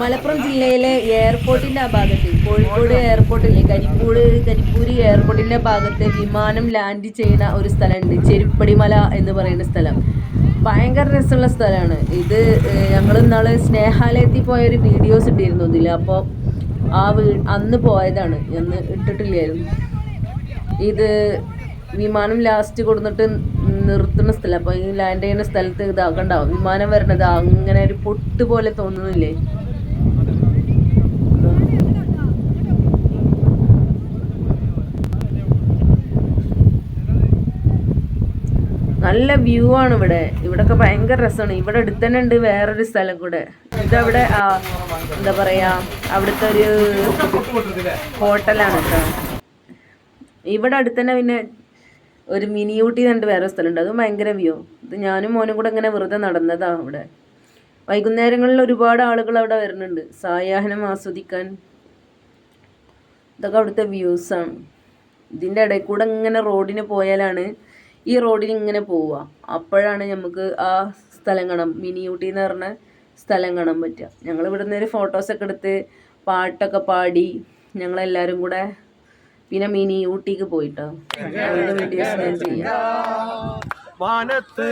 മലപ്പുറം ജില്ലയിലെ എയർപോർട്ടിന്റെ ആ ഭാഗത്ത് കോഴിക്കോട് എയർപോർട്ടില്ലേ കരിപ്പൂട് കരിപ്പൂര് എയർപോർട്ടിന്റെ ഭാഗത്ത് വിമാനം ലാൻഡ് ചെയ്യുന്ന ഒരു സ്ഥലമുണ്ട്. ചെരുപ്പടിമല എന്ന് പറയുന്ന സ്ഥലം. ഭയങ്കര രസമുള്ള സ്ഥലമാണ്. ഇത് ഞങ്ങൾ ഇന്നാൾ സ്നേഹാലയത്തിൽ പോയ ഒരു വീഡിയോസ് ഇട്ടിരുന്നു ഇതിൽ അപ്പോൾ ആ വീ അന്ന് പോയതാണ്. അന്ന് ഇട്ടിട്ടില്ലായിരുന്നു. ഇത് വിമാനം ലാസ്റ്റ് കൊടുത്തിട്ട് നിർത്തുന്ന സ്ഥലം. അപ്പോൾ ഈ ലാൻഡ് ചെയ്യുന്ന സ്ഥലത്ത് ഇതാക്കണ്ടാവും. വിമാനം വരണത് അങ്ങനെ ഒരു പൊട്ട് പോലെ തോന്നുന്നില്ലേ? നല്ല വ്യൂ ആണ് ഇവിടെ. ഇവിടൊക്കെ ഭയങ്കര രസമാണ് ഇവിടെ അടുത്ത് തന്നെ ഉണ്ട് വേറൊരു സ്ഥലം കൂടെ. ഇതവിടെ എന്താ പറയാ അവിടുത്തെ ഒരു ഹോട്ടലാണ് കേട്ടോ ഇവിടെ അടുത്ത് തന്നെ പിന്നെ ഒരു മിനി ഊട്ടി കണ്ട് വേറെ സ്ഥലമുണ്ട്. അതും ഭയങ്കര വ്യൂ ഇത് ഞാനും മോനും കൂടെ ഇങ്ങനെ വെറുതെ നടന്നതാണ് അവിടെ. വൈകുന്നേരങ്ങളിൽ ഒരുപാട് ആളുകൾ അവിടെ വരുന്നുണ്ട്. സായാഹ്നം ആസ്വദിക്കാൻ. ഇതൊക്കെ അവിടുത്തെ വ്യൂസാണ് ഇതിന്റെ ഇടയിൽ കൂടെ ഇങ്ങനെ റോഡിന് പോയാലാണ് ഈ റോഡിൽ ഇങ്ങനെ പോവുക അപ്പോഴാണ് നമുക്ക് ആ സ്ഥലം കാണാം മിനി ഊട്ടി എന്ന് പറഞ്ഞ സ്ഥലം കാണാൻ പറ്റുക. ഞങ്ങൾ ഇവിടുന്ന് ഒരു ഫോട്ടോസൊക്കെ എടുത്ത് പാട്ടൊക്കെ പാടി ഞങ്ങളെല്ലാവരും കൂടെ പിന്നെ മിനി ഊട്ടിക്ക് പോയിട്ടോ. അതിന്റെ വീഡിയോസ് ഞാൻ ചെയ്യാം. മാനത്ത്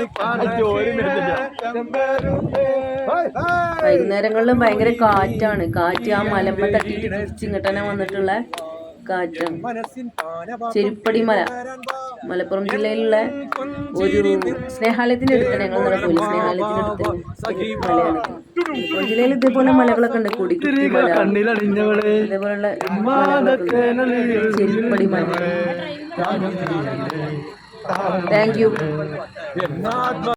വൈകുന്നേരങ്ങളിലും ഭയങ്കര കാറ്റാണ്. കാറ്റ് ആ മലമ്പ തട്ടിയിട്ട് തിരിച്ചിങ്ങോട്ട് തന്നെ വന്നിട്ടുള്ള കാറ്റാണ് ചെരുപ്പടി മല മലപ്പുറം ജില്ലയിലുള്ള ഒരു സ്നേഹാലയത്തിന്റെ അടുത്ത് ഞങ്ങൾ പോയി സ്നേഹാലയത്തിന്റെ അടുത്ത് മലയാണ് മലപ്പുറം ജില്ലയിൽ ഇതേപോലെ മലകളൊക്കെ ഉണ്ട് കൂടി മല മലകളൊക്കെ ചെരുപ്പടി മല താങ്ക് യു